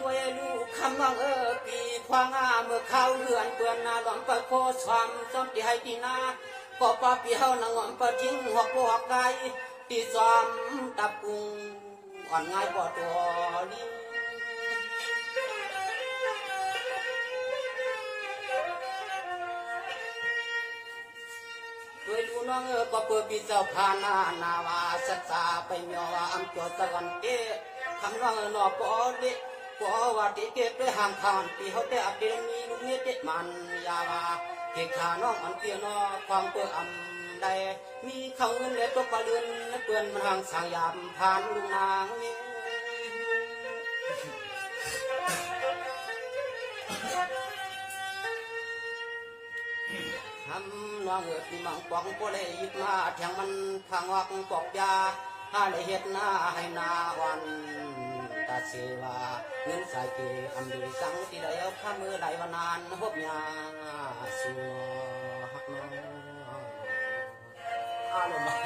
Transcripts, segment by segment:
ตัวลูกคำวังเออปีควางอาเมื่อเข้าเหือนเปือนนาหลอมปะโคสวามซ้อมที่ให้ตีนาก็ปาปีเฮานางหอมปะทิ้งหัวโกหักไกตีสวามตับกุงอ่อนง่ายบ่ตัวลิงด้วยดูน้องเออก็เปิดปีเจ้าพานานาวาสัจจาไปเมียวาอัมจอสกันเกคำน้องเออนอปอเด ปอว่าติเกไปห่างทานปีเขาแต่อับเดมีลูกเมียเด็ดมันยาวาเกขาน้องอันเปียนอความเปื่ออำใดมีเขาเงินและตกปลาเรือนและเปื่อนมันห่างสางยามผ่านลุงนางนี่ทำน้องเอิดมีมังปองก็เลยยิบมาแทงมันพังวักปอกยาหาเลยเฮ็ดหน้าให้นาวัน ตาเสวาเงินสายเกอำดีสังที่ได้เอาข้ามือไหลวันนานพบยาสัวหักน้องอารมณ์มา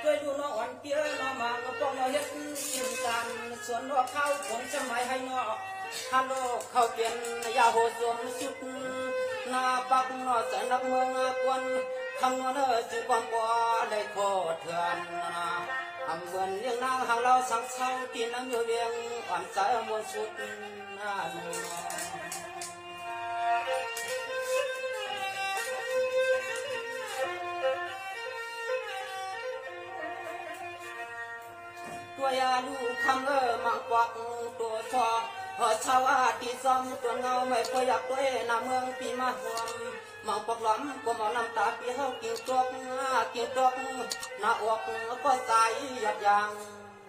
ช่วยดูน้องอ่อนเปี้ยน้องมาก็ป้องเราเฮ็ดกินกันสวนนอกเข้าผลสมัยให้นอกฮัลโหลเข้าเปลี่ยนยาโหสวมสุดหน้าปักนอใส่นักเมืองอากวน คำนวณเออจึงความบ่ได้โคตรเถื่อนนะอำเงินเลี้ยงนางหางเราสังเศร้ากินน้ำอยู่เวียงอ่อนใจมวลสุดน้าหนูตัวยาลูกคำเออมังกวักตัวชอ พอชาวอาที่ซ้อมตัวเงาไม่พออยากตัวเอนาเมืองปีมาหวมมองปอกล้อมก็มองน้ำตาปีเฮากิ่งตกกิ่งตกหน้าอกก็ใสหยัดยาง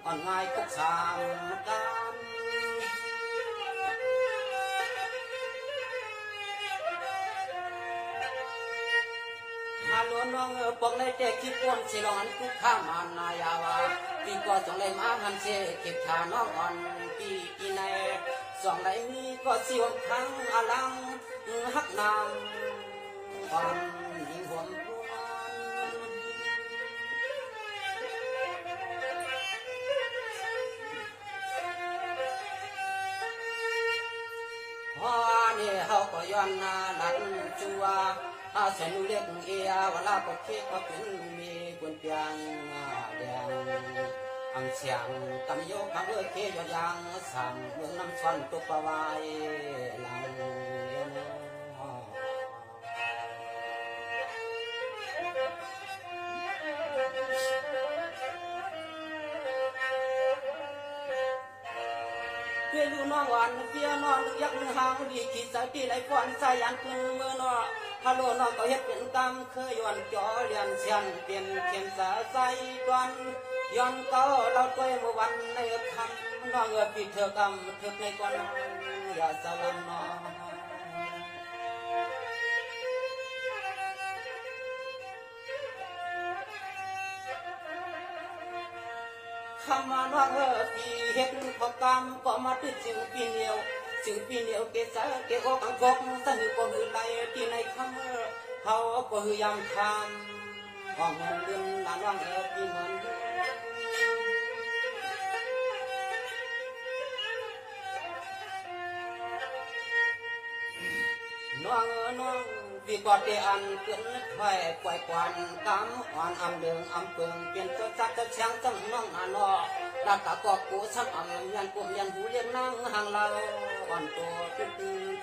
อ่อนง่ายก็ชามกัน ลโหลน้องเออปองเลยแต่คิดปวนสิรอนทุกข้ามานายาวาปีก็จงเลยมาหันเสเก็บขาน้องอ่อนปีปีในสองไรนี้ก็สิวทั้งอลังฮักนางอ่อนยิงหวมพวนพอนี่ยเขาก็ย้อนนาหลังจัว อาศัยนูเรียกเอียวลาปกเคีก็เป็นมีกวนเปียงแดงอังเสียงตำโยกขับเรือเคยอยางสั่งเมืองน้ำซ้อนตุกปวายลังเพื่อลูน้องวานเพียน้องยักษ์ห ดีขีดสายตีไหลควันสายันปืนมือน้อฮัลโหลนอก็เฮ็ดเป็นกรรมเคยย้อนจอเรียนเชียนเปลี่ยนเข็มสาใส่ดวนย้อนเก่าเราตัวเมื่อวันในคำน้องเออพี่เธอกรรมเธอในก่อนอย่าสลัมนอคำว่าน้องเออพี่เฮ็ดพอกรรมก็มาติดจึงปีเหนียวจึงปีเหนียวเกษาเกออกอังกอกสนุกก็หือไหลที่ในคำเออเขาก็หือยำคำห้องเงินเดือนนานว่างเออพี่เดียว นกำอ่อนอำเดืองอำเปิงเปลี่ยนตัวจักจะเชียงจังน้องอานอรักกะกอกกูสังอำยันกุมยันหูเลี้ยงนั่งห่าง quan cô tiên tư